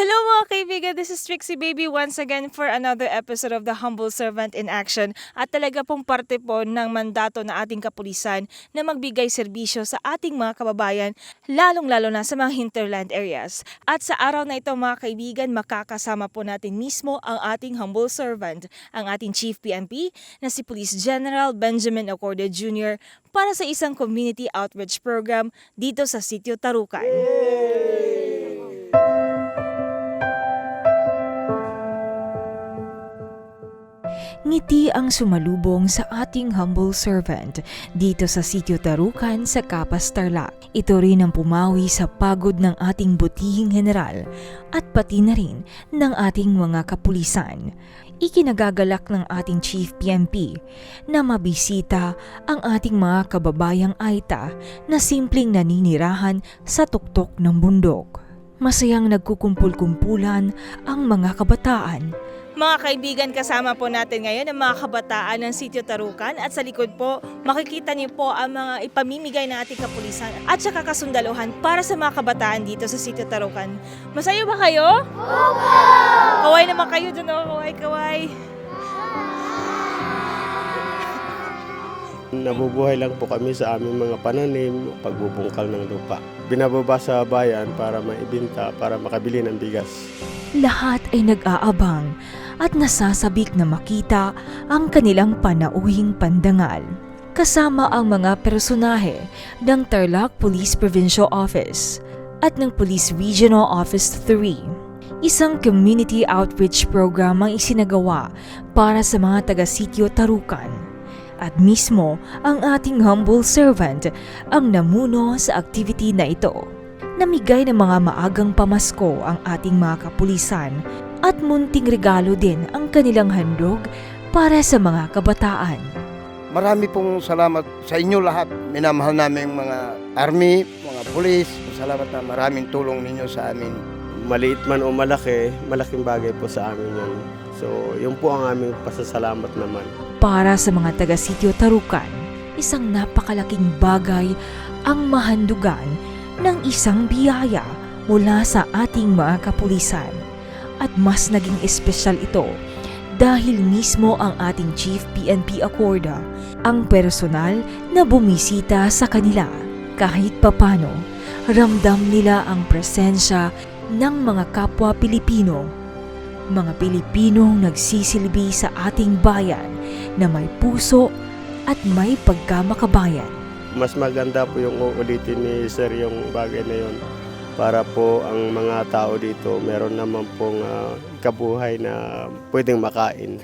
Hello mga kaibigan, this is Trixie Baby once again for another episode of The Humble Servant in Action at talaga pong parte po ng mandato na ating kapulisan na magbigay serbisyo sa ating mga kababayan, lalong-lalo na sa mga hinterland areas. At sa araw na ito mga kaibigan, makakasama po natin mismo ang ating humble servant, ang ating Chief PNP na si Police General Benjamin Acorde Jr. para sa isang community outreach program dito sa Sitio Tarukan. Ngiti ang sumalubong sa ating humble servant dito sa Sitio Tarukan sa Kapas Tarlac. Ito rin ang pumawi sa pagod ng ating butihing general at pati na rin ng ating mga kapulisan. Ikinagagalak ng ating Chief PNP na mabisita ang ating mga kababayang Aita na simpleng naninirahan sa tuktok ng bundok. Masayang nagkukumpul-kumpulan ang mga kabataan mga kaibigan, kasama po natin ngayon ang mga kabataan ng Sitio Tarukan at sa likod po, makikita niyo po ang mga ipamimigay ng ating kapulisan at saka kasundaluhan para sa mga kabataan dito sa Sitio Tarukan. Masaya ba kayo? Opo! Kaway naman kayo dun, oh. kaway, kaway. Nabubuhay lang po kami sa aming mga pananim, pagbubungkal ng lupa. Binababa sa bayan para maibinta, para makabili ng bigas. Lahat ay nag-aabang at nasasabik na makita ang kanilang panauhing pandangal. Kasama ang mga personahe ng Tarlac Police Provincial Office at ng Police Regional Office 3. Isang community outreach program ang isinagawa para sa mga taga-sityo Tarukan. At mismo ang ating humble servant ang namuno sa activity na ito namigay ng mga maagang pamasko ang ating mga kapulisan at munting regalo din ang kanilang handog para sa mga kabataan. Marami pong salamat sa inyo lahat. Minamahal namin mga army, mga pulis. Salamat na maraming tulong ninyo sa amin. Maliit man o malaki, malaking bagay po sa amin yun. So, yun po ang aming pasasalamat naman. Para sa mga taga-sityo Tarukan, isang napakalaking bagay ang mahandugan ng isang biyaya mula sa ating mga kapulisan. At mas naging espesyal ito dahil mismo ang ating Chief PNP Accorda ang personal na bumisita sa kanila. Kahit papano, ramdam nila ang presensya ng mga kapwa Pilipino. Mga Pilipinong nagsisilbi sa ating bayan na may puso at may pagkamakabayan. Mas maganda po yung uulitin ni Sir yung bagay na yun para po ang mga tao dito meron naman pong ah, kabuhay na pwedeng makain.